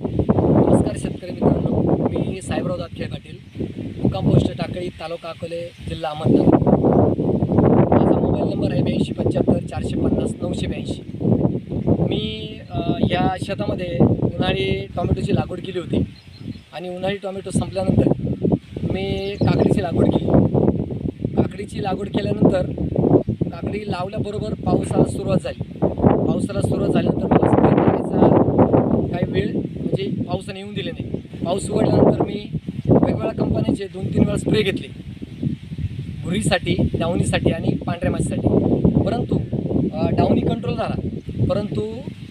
नमस्कार शेतकरी मित्रांनो. मी साहेबराव दातखे पाटील मुक्काम पोस्ट टाकळी तालुका अकोले जिल्हा अहमदनगर. माझा मोबाईल नंबर आहे ब्याऐंशी पंच्याहत्तर चारशे पन्नास नऊशे ब्याऐंशी. मी या शेतामध्ये उन्हाळी टॉमॅटोची लागवड केली होती आणि उन्हाळी टॉमॅटो संपल्यानंतर मी काकडीची लागवड केली. काकडीची लागवड केल्यानंतर काकडी लावल्याबरोबर पावसाला सुरुवात झाली. पावसाला सुरुवात झाल्यानंतर मला स्प्रे करायचा काही म्हणजे पावसाने येऊन दिले नाही. पाऊस उघडल्यानंतर मी वेगवेगळ्या कंपन्यांचे दोन तीन वेळा स्प्रे घेतले. भुरीसाठी डावणीसाठी आणि पांढऱ्या माशीसाठी. परंतु डावणी कंट्रोल झाला. परंतु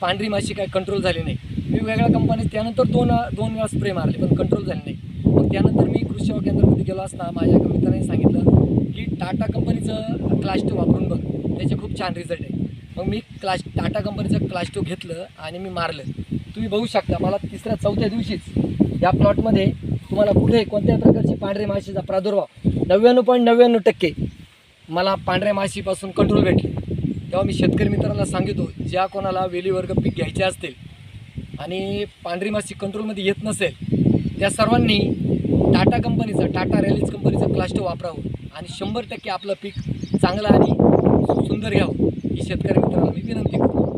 पांढरी माशी काय कंट्रोल झाली नाही. मी वेगळ्या कंपनीत त्यानंतर दोन दोन वेळा स्प्रे मारले पण कंट्रोल झाले नाही. मग त्यानंतर मी कृषी सेवा केंद्रामध्ये गेलो असता माझ्या एका मित्राने सांगितलं की टाटा कंपनीचं क्लास टू वापरून बघ. त्याचे खूप छान रिझल्ट आहे. मग मी क्लास टाटा कंपनीचं क्लास टू घेतलं आणि मी मारलं. तुम्ही बघू शकता मला तिसऱ्या चौथ्या दिवशीच या प्लॉटमध्ये तुम्हाला कुठे कोणत्याही प्रकारची पांढरे माशीचा प्रादुर्भाव नव्याण्णव पॉईंट नव्याण्णव टक्के मला पांढऱ्या माशीपासून कंट्रोल भेटले. तेव्हा मी शेतकरी मित्रांना सांगितो ज्या कोणाला वेलीवर्ग पीक घ्यायचे असतील आणि पांढरी माशी कंट्रोलमध्ये येत नसेल त्या सर्वांनी टाटा कंपनीचं टाटा रॅलीज कंपनीचं क्लास्टर वापरावं आणि शंभर टक्के आपलं पीक चांगलं आणि सुंदर घ्यावं ही शेतकरी मित्रांना मी विनंती करतो.